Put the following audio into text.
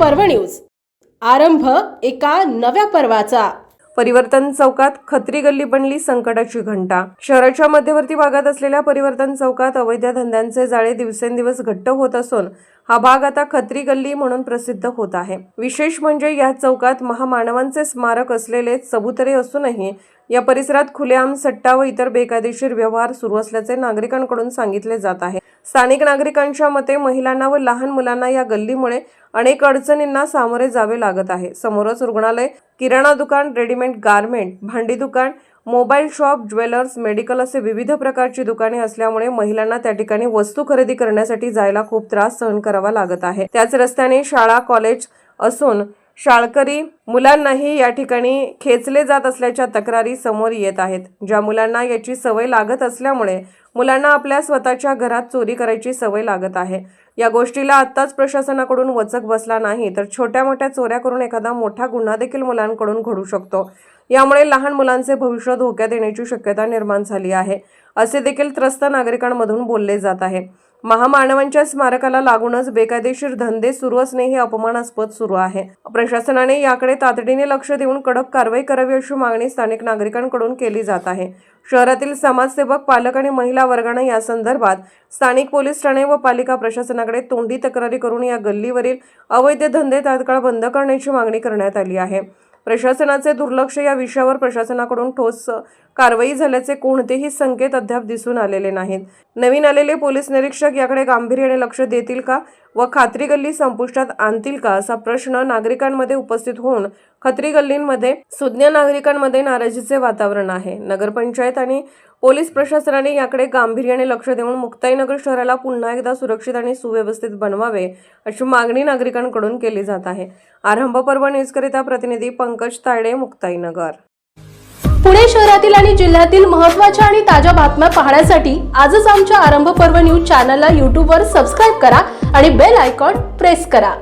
पर्व न्यूज. आरंभ एका नव्या पर्वाचा. परिवर्तन चौकात खत्री गल्ली बनली संकटाची घंटा. शहराच्या मध्यवर्ती भागात असलेल्या परिवर्तन चौकात अवैध धंद्यांचे जाळे दिवसेंदिवस घट्ट होत असून हा भाग आता खत्री गल्ली म्हणून प्रसिद्ध होत आहे. विशेष म्हणजे या चौकात महामानवांचे स्मारक असलेले चबुतरे असूनही या परिसरात खुलेआम सट्टा व इतर बेकायदेशीर व्यवहार सुरू असल्याचे नागरिकांकडून सांगितले जात आहे. स्थानिक नागरिकांच्या मते महिलांना व लहान मुलांना या गल्लीमुळे अनेक अडचणींना सामोरे जावे लागत आहे. समोरच रुग्णालय किराणा दुकान रेडीमेड गारमेंट भांडी दुकान मोबाईल शॉप ज्वेलर्स मेडिकल असे विविध प्रकारची दुकाने असल्यामुळे महिलांना त्या ठिकाणी वस्तू खरेदी करण्यासाठी जायला खूप त्रास सहन करावा लागत आहे. त्याच रस्त्याने शाळा कॉलेज असून शाळकरी मुलांनाही या ठिकाणी खेचले जात असल्याच्या तक्रारी समोर येत आहेत. ज्या मुलांना याची सवय लागत असल्यामुळे मुलांना आपल्या स्वतःच्या घरात चोरी करायची सवय लागत आहे. या गोष्टीला आत्ताच प्रशासनाकडून वचक बसला नाही तर छोट्या मोठ्या चोऱ्या करून एखादा मोठा गुन्हा देखील मुलांकडून घडू शकतो. यामुळे लहान मुलांचे भविष्य धोक्यात येण्याची शक्यता निर्माण झाली आहे असे देखील त्रस्त नागरिकांमधून बोलले जात आहे. महामानवांच्या स्मारकाला लागूनच बेकायदेशीर धंदे सुरू असणे हे अपमानास्पद सुरू आहे. प्रशासनाने याकडे तातडीने लक्ष देऊन कडक कारवाई करावी अशी मागणी स्थानिक नागरिकांकडून केली जात आहे. शहरातील समाजसेवक पालक आणि महिला वर्गानं या संदर्भात स्थानिक पोलीस ठाणे व पालिका प्रशासनाकडे तोंडी तक्रारी करून या गल्लीवरील अवैध धंदे तात्काळ बंद करण्याची मागणी करण्यात आली आहे. प्रशासनाचे दुर्लक्ष या विषयावर प्रशासनाकडून ठोस कारवाई झाल्याचे कोणतेही संकेत अद्याप दिसून आलेले नाहीत. नवीन आलेले पोलीस निरीक्षक याकडे गांभीर्याने लक्ष देतील का व खात्री गल्ली संपुष्टात आणतील का असा प्रश्न नागरिकांमध्ये उपस्थित होऊन खत्री गल्लींमध्ये सुज्ञ नागरिकांमध्ये नाराजीचे वातावरण आहे. नगरपंचायत आणि पोलीस प्रशासनाने याकडे गांभीर्याने लक्ष देऊन मुक्ताईनगर शहराला पुन्हा एकदा सुरक्षित आणि सुव्यवस्थित बनवावे अशी मागणी नागरिकांकडून केली जात आहे. आरंभ पर्व न्यूजकरिता प्रतिनिधी पंकज तायडे मुक्ताईनगर. पुणे शहरातील आणि जिल्ह्यातील महत्त्वाच्या आणि ताज्या बातम्या पाहण्यासाठी आजच आमच्या आरंभ पर्व न्यूज चॅनलला यूट्यूबवर सबस्क्राईब करा आणि बेल आयकॉन प्रेस करा.